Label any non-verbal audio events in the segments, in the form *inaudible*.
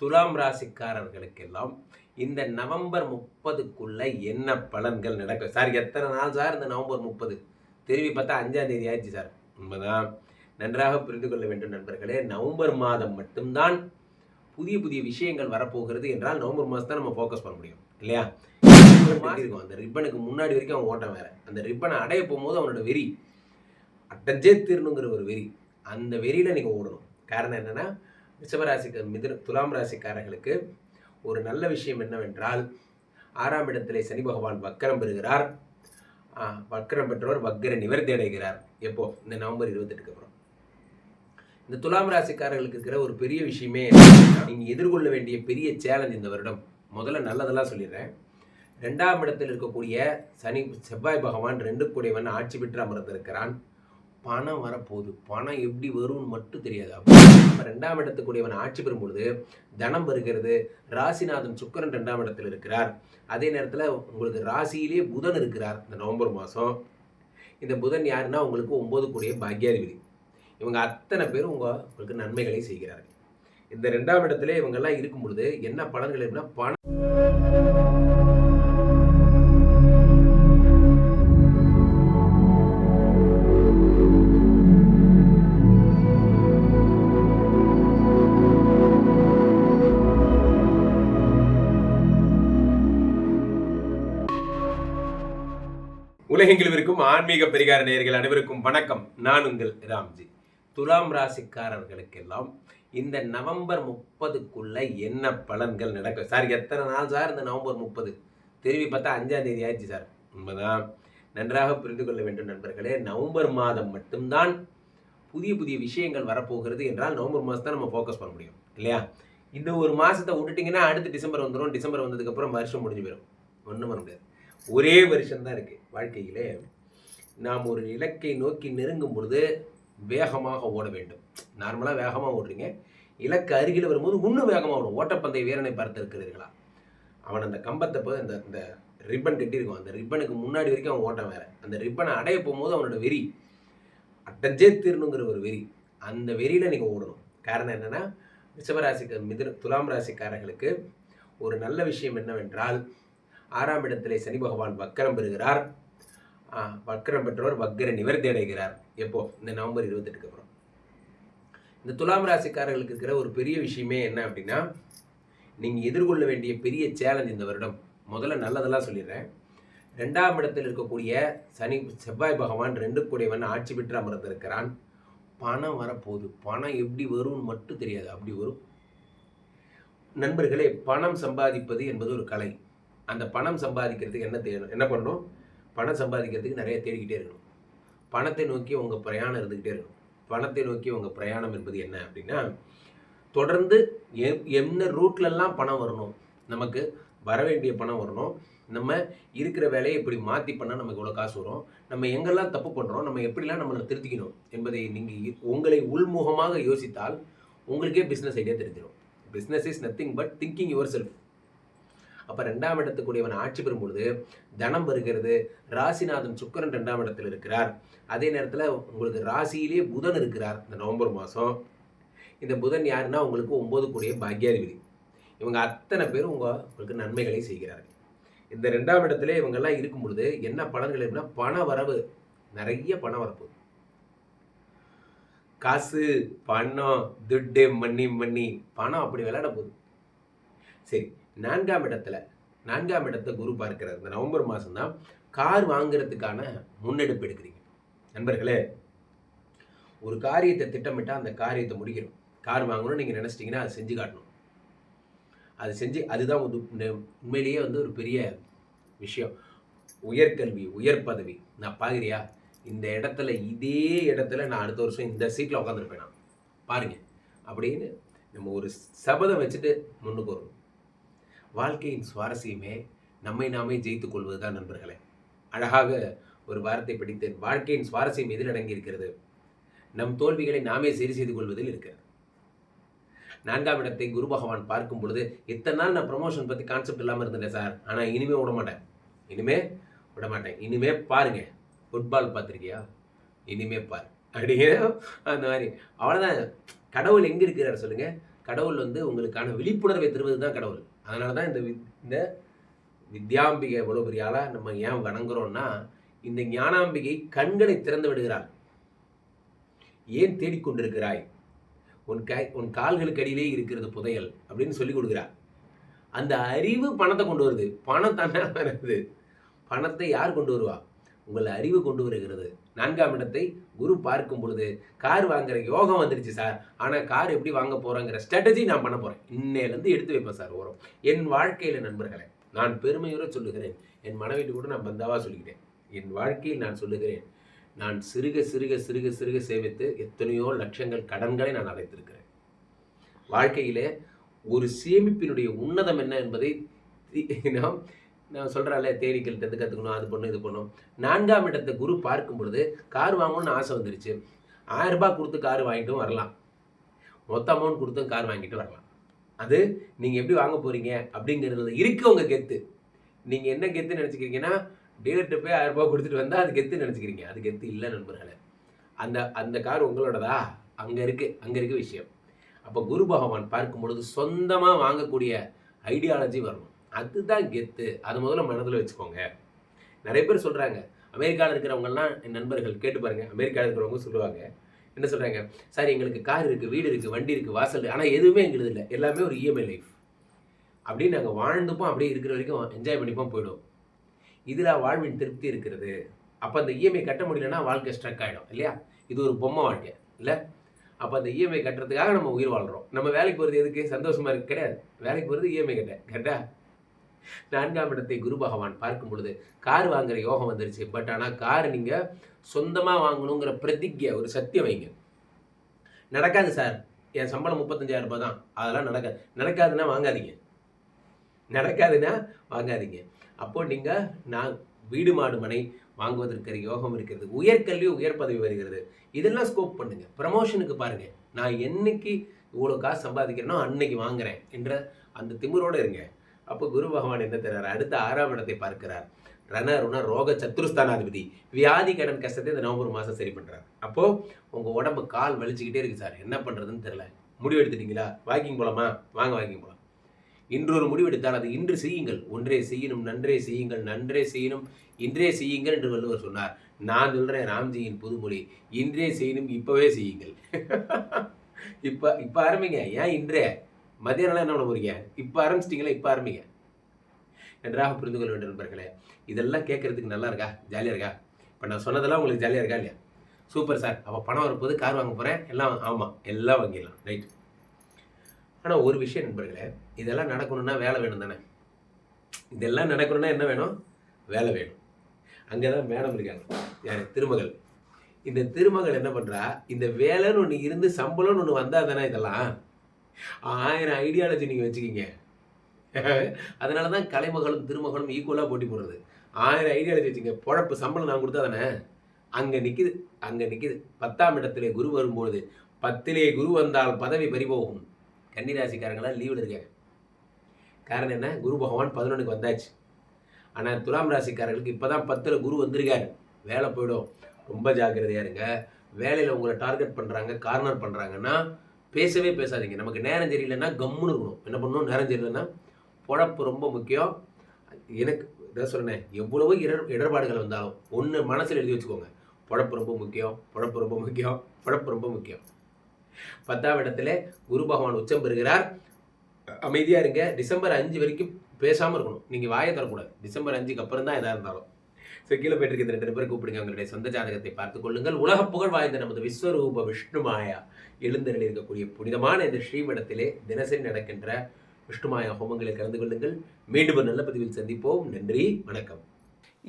துலாம் ராசிக்காரர்களுக்கெல்லாம் இந்த நவம்பர் முப்பதுக்குள்ள என்ன பலன்கள் நடக்கும்? சார் எத்தனை நாள் சார் இந்த நவம்பர் முப்பது? திரும்பி பார்த்தா அஞ்சாம் தேதி ஆயிடுச்சு சார். உண்மைதான். நன்றாக புரிந்து கொள்ள வேண்டும் நண்பர்களே. நவம்பர் மாதம் மட்டும்தான் புதிய புதிய விஷயங்கள் வரப்போகிறது என்றால் நவம்பர் மாதம் தான் நம்ம ஃபோக்கஸ் பண்ண முடியும். இல்லையா? இருக்கும். அந்த ரிப்பனுக்கு முன்னாடி வரைக்கும் அவன் ஓட்டம் வேற. அந்த ரிப்பனை அடைய போகும்போது அவனோட வெறி அட்டஞ்சே தீரணுங்கிற ஒரு வெறி. அந்த வெறியில் நீங்கள் ஓடணும். காரணம் என்னன்னா ரிஷபராசிக்கு மிதுன துலாம் ராசிக்காரர்களுக்கு ஒரு நல்ல விஷயம் என்னவென்றால் ஆறாம் இடத்திலே சனி பகவான் வக்கரம் பெறுகிறார். வக்கரம் பெற்றவர் வக்கர நிவர்த்தி அடைகிறார் எப்போ? இந்த நவம்பர் இருபத்தெட்டுக்கு அப்புறம். இந்த துலாம் ராசிக்காரர்களுக்கு இருக்கிற ஒரு பெரிய விஷயமே நீங்கள் எதிர்கொள்ள வேண்டிய பெரிய சேலஞ்ச் இந்த வருடம். முதல்ல நல்லதெல்லாம் சொல்லிடுறேன். ரெண்டாம் இடத்தில் இருக்கக்கூடிய சனி செவ்வாய் பகவான் ரெண்டு கூடியவன் ஆட்சி பெற்று அமர்ந்திருக்கிறான். பணம் வரப்போகுது. பணம் எப்படி வரும்னு மட்டும் தெரியாது. அப்போ ரெண்டாம் இடத்துக்குடையவன் ஆட்சி பெறும் பொழுது தனம் வருகிறது ராசிநாதன் சுக்கிரன் ரெண்டாம் இடத்தில் இருக்கிறார். அதே நேரத்தில் உங்களுக்கு ராசியிலே புதன் இருக்கிறார் இந்த நவம்பர் மாதம் இந்த புதன் யாருன்னா உங்களுக்கு ஒம்பது கூடிய பாக்யாதிபதி. இவங்க அத்தனை பேரும் உங்கள் உங்களுக்கு நன்மைகளை செய்கிறார்கள். இந்த ரெண்டாம் இடத்துல இவங்கெல்லாம் இருக்கும் பொழுது என்ன பலன்கள் அப்படின்னா பணம் உலகெங்கிலும் இருக்கும் ஆன்மீக பரிகார நேயர்கள் அனைவருக்கும் வணக்கம். நான் உங்கள் ராம்ஜி. துலாம் ராசிக்காரர்களுக்கெல்லாம் இந்த நவம்பர் முப்பதுக்குள்ள என்ன பலன்கள் நடக்கும் சார் எத்தனை நாள் சார் இந்த நவம்பர் முப்பது? திரும்பி பார்த்தா அஞ்சாம் தேதி ஆயிடுச்சு சார். உண்மைதான். நன்றாக புரிந்து கொள்ள வேண்டும் நண்பர்களே. நவம்பர் மாதம் மட்டும்தான் புதிய புதிய விஷயங்கள் வரப்போகிறது என்றால் நவம்பர் மாதம் தான் நம்ம ஃபோக்கஸ் பண்ண முடியும். இல்லையா? இந்த ஒரு மாதத்தை விட்டுட்டிங்கன்னா அடுத்து டிசம்பர் வந்துடும் டிசம்பர் வந்ததுக்கப்புறம் வருஷம் முடிஞ்சு போயிடும் ஒன்றும் பண்ண முடியாது. ஒரே வருஷம் தான் இருக்கு வாழ்க்கையிலே. நாம் ஒரு இலக்கை நோக்கி நெருங்கும் பொழுது வேகமாக ஓட வேண்டும். நார்மலாக வேகமாக ஓடுறீங்க. இலக்கு அருகில் வரும்போது இன்னும் வேகமாக ஓடும். ஓட்டப்பந்தய வீரனை பார்த்திருக்கிறீர்களா? அவன் அந்த கம்பத்தை போய் அந்த இந்த ரிப்பன் கட்டியிருக்கும் அந்த ரிப்பனுக்கு முன்னாடி வரைக்கும் அவன் ஓட்டம் வேற. அந்த ரிப்பனை அடைய போகும்போது அவனோட வெறி அட்டஞ்சே தீரணுங்கிற ஒரு வெறி அந்த வெறியில் நீங்கள் ஓடணும். காரணம் என்னன்னா ரிஷபராசிக்கு மிதுன துலாம் ராசிக்காரர்களுக்கு ஒரு நல்ல விஷயம் என்னவென்றால் ஆறாம் இடத்திலே சனி பகவான் வக்கரம் பெறுகிறார். ஆ, வக்கரம் பெற்றவர் வக்கர நிவர்த்தி அடைகிறார் எப்போ? இந்த நவம்பர் இருபத்தெட்டுக்கு அப்புறம். இந்த துலாம் ராசிக்காரர்களுக்கு இருக்கிற ஒரு பெரிய விஷயமே என்ன அப்படின்னா நீங்கள் எதிர்கொள்ள வேண்டிய பெரிய சேலஞ்ச் இந்த வருடம். முதல்ல நல்லதெல்லாம் சொல்லிடுறேன். ரெண்டாம் இடத்தில் இருக்கக்கூடிய சனி செவ்வாய் பகவான் ரெண்டு கூடியவன் ஆட்சி பெற்று அமர்ந்திருக்கிறான். பணம் வரப்போகுது. பணம் எப்படி வரும்னு மட்டும் தெரியாது. அப்படி வரும். நண்பர்களே பணம் சம்பாதிப்பது என்பது ஒரு கலை. அந்த பணம் சம்பாதிக்கிறதுக்கு என்ன தேடணும் என்ன பண்ணணும்? பணம் சம்பாதிக்கிறதுக்கு நிறைய தேடிக்கிட்டே இருக்கணும். பணத்தை நோக்கி உங்கள் பிரயாணம் இருந்துக்கிட்டே இருக்கணும். பணத்தை நோக்கி உங்கள் பிரயாணம் என்பது என்ன அப்படின்னா தொடர்ந்து எ- என்ன ரூட்லெல்லாம் பணம் வரணும்? நமக்கு வர வேண்டிய பணம் வரணும். நம்ம இருக்கிற வேலையை இப்படி மாற்றி பண்ணால் நமக்கு இவ்வளோ காசு வரும். நம்ம எங்கெல்லாம் தப்பு பண்ணுறோம் நம்ம எப்படிலாம் நம்மளை திருத்திக்கணும் என்பதை நீங்கள் உங்களை உள்முகமாக யோசித்தால் உங்களுக்கே பிஸ்னஸ் ஐடியா தெரிஞ்சிடும் business is nothing but thinking yourself அப்போ ரெண்டாம் இடத்துக்குரியவன் ஆட்சி பெறும் பொழுது தனம் வருகிறது ராசிநாதன் சுக்கிரன் ரெண்டாம் இடத்தில் இருக்கிறார். அதே நேரத்தில் உங்களுக்கு ராசியிலே புதன் இருக்கிறார் இந்த நவம்பர் மாதம் இந்த புதன் யாருன்னா உங்களுக்கு ஒன்பது கூடிய பாக்யாதிபதி. இவங்க அத்தனை பேரும் உங்கள் உங்களுக்கு நன்மைகளை செய்கிறார்கள். இந்த ரெண்டாம் இடத்துல இவங்கெல்லாம் இருக்கும் பொழுது என்ன பலன்கள் அப்படின்னா பண வரவு நிறைய பணம் வரப்பு காசு பணம் துட்டு மண்ணி மண்ணி பணம் அப்படி விளையாட போகுது. சரி நான்காம் இடத்துல நான்காம் இடத்தை குரு பார்க்கிறார். இந்த நவம்பர் மாதம் தான் கார் வாங்குறதுக்கான முன்னெடுப்பு எடுக்கிறீங்க. நண்பர்களே ஒரு காரியத்தை திட்டமிட்டால் அந்த காரியத்தை முடிக்கணும் கார் வாங்கணும்னு நீங்கள் நினச்சிட்டிங்கன்னா அதை செஞ்சு காட்டணும். அது செஞ்சு அதுதான் உண்மையிலேயே வந்து ஒரு பெரிய விஷயம். உயர்கல்வி உயர் பதவி. நான் பார்க்குறியா இந்த இடத்துல இதே இடத்துல நான் அடுத்த வருஷம் இந்த சீட்டில் உட்காந்துருப்பேன் நான். பாருங்க. அப்படின்னு நம்ம ஒரு சபதம் வச்சுட்டு முன்னுக்கு வரணும் வாழ்க்கையின் சுவாரஸ்யமே நம்மை நாமே ஜெயித்துக் கொள்வதுதான் நண்பர்களே. அழகாக ஒரு வாரத்தை படித்தேன். வாழ்க்கையின் சுவாரஸ்யம் எதில் அடங்கியிருக்கிறது? நம் தோல்விகளை நாமே சரி செய்து கொள்வதில் இருக்கிறது. நான்காம் இடத்தை குரு பகவான் பார்க்கும் பொழுது இத்தனை நாள் நான் ப்ரமோஷன் பற்றி கான்செப்ட் இல்லாமல் இருந்தேன் சார் ஆனால் இனிமே விட மாட்டேன். இனிமே விட மாட்டேன். இனிமே பாருங்க. ஃபுட்பால் பார்த்துருக்கியா? இனிமே பார். அப்படிங்கிற அந்த மாதிரி. அவ்வளோதான் கடவுள் எங்கே இருக்கிறார் சொல்லுங்கள் கடவுள் வந்து உங்களுக்கான விழிப்புணர்வை தருவது தான் கடவுள். அதனால தான் இந்த வி- இந்த வித்யாம்பிகை எவ்வளோ பெரிய நம்ம ஏன் வணங்குறோம்னா இந்த ஞானாம்பிகை கண்களை திறந்து விடுகிறாள். ஏன் தேடிக்கொண்டிருக்கிறாய் உன் கை உன் கால்களுக்கு அடியிலே இருக்கிறது புதையல் அப்படின்னு சொல்லி கொடுக்குறார் அந்த அறிவு பணத்தை கொண்டு வருது. பணம் தானே வருது. பணத்தை யார் கொண்டு வருவா? உங்களை அறிவு கொண்டு வருகிறது. நான்காம் இடத்தை குரு பார்க்கும் பொழுது கார் வாங்குற யோகம் வந்துருச்சு சார். ஆனால் கார் எப்படி வாங்க போகிறோங்கிற ஸ்ட்ராட்டஜி நான் பண்ண போகிறேன் இன்னையிலேருந்து எடுத்து வைப்பேன் சார் ஓரம். என் வாழ்க்கையில் நண்பர்களே நான் பெருமையோட சொல்லுகிறேன். என் மனைவிட்டு கூட நான் பந்தாவாக சொல்லிக்கிட்டேன் என் வாழ்க்கையில் நான் சொல்லுகிறேன் நான் சிறுக சிறுக சிறுக சிறுக சேமித்து எத்தனையோ லட்சங்கள் கடன்களை நான் அடைத்திருக்கிறேன். வாழ்க்கையிலே ஒரு சேமிப்பினுடைய உன்னதம் என்ன என்பதை நாம் நான் சொல்கிறால தேடி இருந்து கற்றுக்கணும் அது பண்ணும் இது பண்ணும் நான்காம் இடத்தை குரு பார்க்கும் பொழுது கார் வாங்கணும்னு ஆசை வந்துருச்சு. ஆயிரம் கொடுத்து கார் வாங்கிட்டும் வரலாம். மொத்த அமௌண்ட் கொடுத்தும் கார் வாங்கிட்டு வரலாம். அது நீங்கள் எப்படி வாங்க போகிறீங்க அப்படிங்கிறதுல இருக்கு உங்கள் கெத்து. நீங்கள் என்ன கெத்து நினச்சிக்கிறீங்கன்னா டீலர்கிட்ட போய் ஆயிரம் ரூபாய் கொடுத்துட்டு வந்தால் அது கெத்து நினச்சிக்கிறீங்க. அது கெத்து இல்லை நண்பர்களே. அந்த அந்த கார் உங்களோடதா? அங்கே இருக்குது அங்கே இருக்க விஷயம். அப்போ குரு பகவான் பார்க்கும் பொழுது சொந்தமாக வாங்கக்கூடிய ஐடியாலஜி வரணும். அதுதான் கெத்து. அது முதல்ல மனதில் வச்சுக்கோங்க. நிறைய பேர் சொல்கிறாங்க அமெரிக்காவில் இருக்கிறவங்கலாம் என் நண்பர்கள் கேட்டு பாருங்கள் அமெரிக்காவில் இருக்கிறவங்க சொல்லுவாங்க. என்ன சொல்கிறாங்க சார் எங்களுக்கு கார் இருக்குது வீடு இருக்குது வண்டி இருக்குது வாசல் ஆனால் எதுவுமே எங்களுக்கு இல்லை. எல்லாமே ஒரு இஎம்ஐ லைஃப் அப்படின்னு நாங்கள் வாழ்ந்துப்போம் அப்படியே இருக்கிற வரைக்கும் என்ஜாய் பண்ணிப்போம் போயிடும் இதில் வாழ்வின் திருப்தி இருக்கிறது. அப்போ அந்த இஎம்ஐ கட்ட முடியலன்னா வாழ்க்கை ஸ்ட்ரக் ஆகிடும் இல்லையா? இது ஒரு பொம்மை வாழ்க்கை இல்லை? அப்போ அந்த இஎம்ஐ கட்டுறதுக்காக நம்ம உயிர் வாழ்கிறோம் நம்ம வேலைக்கு போகிறது எதுக்கு? சந்தோஷமாக இருக்கு கிடையாது. வேலைக்கு போகிறது இஎம்ஐ கட்ட கரெக்டாக நான்காம் இடத்தை குரு பகவான் பார்க்கும் பொழுது கார் வாங்குற யோகம் வந்துருச்சு. பட் ஆனால் கார் நீங்கள் சொந்தமாக வாங்கணுங்கிற பிரதிஜை ஒரு சத்தியம் வைங்க. நடக்காது சார். என் சம்பளம் முப்பத்தஞ்சாயிரம் ரூபாய் தான். அதெல்லாம் நடக்காது நடக்காதுன்னா வாங்காதீங்க. நடக்காதுன்னா வாங்காதீங்க. அப்போ நீங்கள் நான் வீடு மாடு மனை வாங்குவதற்கு யோகம் இருக்கிறது. உயர்கல்வி உயர் பதவி வருகிறது. இதெல்லாம் ஸ்கோப் பண்ணுங்க. ப்ரமோஷனுக்கு பாருங்க. நான் என்னைக்கு இவ்வளோ காசு சம்பாதிக்கிறேனோ அன்னைக்கு வாங்குறேன் என்ற அந்த திமிரோடு இருங்க. அப்போ குரு பகவான் என்ன தர்றாரு? அடுத்த ஆறாம் இடத்தை பார்க்கிறார். ரண ருண ரோக சத்துருஸ்தானாதிபதி வியாதி கடன் கஷ்டத்தை இந்த நவம்பர் மாதம் சரி பண்ணுறாரு அப்போது உங்கள் உடம்பு கால் வலிச்சுக்கிட்டே இருக்கு சார். என்ன பண்ணுறதுன்னு தெரில முடிவு எடுத்துட்டீங்களா? வாக்கிங் போகலாமா வாங்க வாக்கிங் போகலாம் இன்றொரு முடிவெடுத்தால் அது இன்று செய்யுங்கள். ஒன்றே செய்யணும் நன்றே செய்யுங்கள் நன்றே செய்யணும் இன்றே செய்யுங்கள் என்று வள்ளுவர் சொன்னார். நான் சொல்கிறேன் ராம்ஜியின் புதுமொழி. இன்றே செய்யணும் இப்போவே செய்யுங்கள். *laughs* இப்போ இப்போ ஆரம்பிங்க. ஏன் இன்றே? மதியானம் என்ன பண்ண போகிறீங்க இப்போ ஆரம்பிச்சிட்டிங்களா? இப்போ ஆரம்பிங்க. நன்றாக புரிந்து கொள்ள வேண்டும் நண்பர்களே. இதெல்லாம் கேட்கறதுக்கு நல்லா இருக்கா? ஜாலியாக இருக்கா? இப்போ நான் சொன்னதெல்லாம் உங்களுக்கு ஜாலியாக இருக்கா இல்லையா? Super sir. அப்போ பணம் வரப்போது கார் வாங்க போகிறேன் எல்லாம் ஆமாம் எல்லாம் வாங்கிடலாம். ரைட் ஆனால் ஒரு விஷயம் நண்பர்களே. இதெல்லாம் நடக்கணும்னா வேலை வேணும் தானே. இதெல்லாம் நடக்கணும்னா என்ன வேணும்? வேலை வேணும். அங்கே தான் மேடம் இருக்காங்க. யார்? திருமகள். இந்த திருமகள் என்ன பண்ணுறா இந்த வேலைன்னு ஒன்று இருந்து சம்பளம்னு ஒன்று வந்தால் தானே இதெல்லாம்? ஆயிரம் ஐடியாலஜி நீங்கள் வச்சுக்கிங்க. அதனால தான் கலைமகளும் திருமகளும் ஈக்குவலாக போட்டி போடுறது. ஆயிரம் ஐடியாலஜி வச்சுங்க. பொழப்பு சம்பளம் நான் கொடுத்தா தானே? அங்கே நிற்கிது அங்கே நிற்கிது பத்தாம் இடத்திலே குரு வரும்போது பத்திலே குரு வந்தால் பதவி பறிபோகும். கன்னிராசிக்காரங்களாம் லீவில் இருக்காங்க. காரணம் என்ன? குரு பகவான் பதினொன்றுக்கு வந்தாச்சு. ஆனால் துலாம் ராசிக்காரர்களுக்கு இப்போ தான் பத்தில் குரு வந்திருக்காரு. வேலை போயிடும். ரொம்ப ஜாக்கிரதையாக இருங்க. வேலையில் உங்களை டார்கெட் பண்ணுறாங்க கார்னர் பண்ணுறாங்கன்னா பேசவே பேசாதீங்க. நமக்கு நேரம் தெரியலன்னா கம்முன்னு இருக்கணும். என்ன பண்ணணும்? நேரம் தெரியலன்னா பொழப்பு ரொம்ப முக்கியம். எனக்கு இதான் சொல்கிறேன் எவ்வளவோ இடர் இடர்பாடுகள் வந்தாலும் ஒன்று மனசில் எழுதி வச்சுக்கோங்க. பொழப்பு ரொம்ப முக்கியம் பொழப்பு ரொம்ப முக்கியம் பொழப்பு ரொம்ப முக்கியம். பத்தாம் இடத்துல குரு பகவான் உச்சம் பெறுகிறார். அமைதியாக இருங்க. டிசம்பர் அஞ்சு வரைக்கும் பேசாமல் இருக்கணும். நீங்கள் வாயை தரக்கூடாது டிசம்பர் அஞ்சுக்கு அப்புறம் தான் எதாக இருந்தாலும். ஸோ கீழே போயிட்டு இருக்க ரெண்டு பேர் கூப்பிடுங்க. உங்களுடைய சொந்த ஜாதகத்தை பார்த்துக் கொள்ளுங்கள். உலக புகழ் வாய்ந்த நமது விஸ்வரூப விஷ்ணுமாயா எழுந்தருளி இருக்கக்கூடிய புனிதமான இந்த ஸ்ரீமடத்திலே தினசரி நடக்கின்ற விஷ்ணுமாயா ஹோமங்களில் கலந்து கொள்ளுங்கள். மீண்டும் ஒரு நல்ல பதிவில் சந்திப்போம். நன்றி வணக்கம்.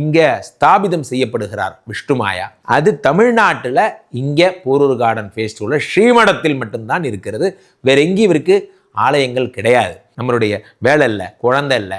இங்கே ஸ்தாபிதம் செய்யப்படுகிறார் விஷ்ணுமாயா அது தமிழ்நாட்டில் இங்கே போரூர் கார்டன் ஃபேஸ்டிவலில் ஸ்ரீமடத்தில் மட்டும்தான் இருக்கிறது. வேற எங்கேயும் இவருக்கு ஆலயங்கள் கிடையாது. நம்மளுடைய வேலை இல்லை குழந்தை இல்லை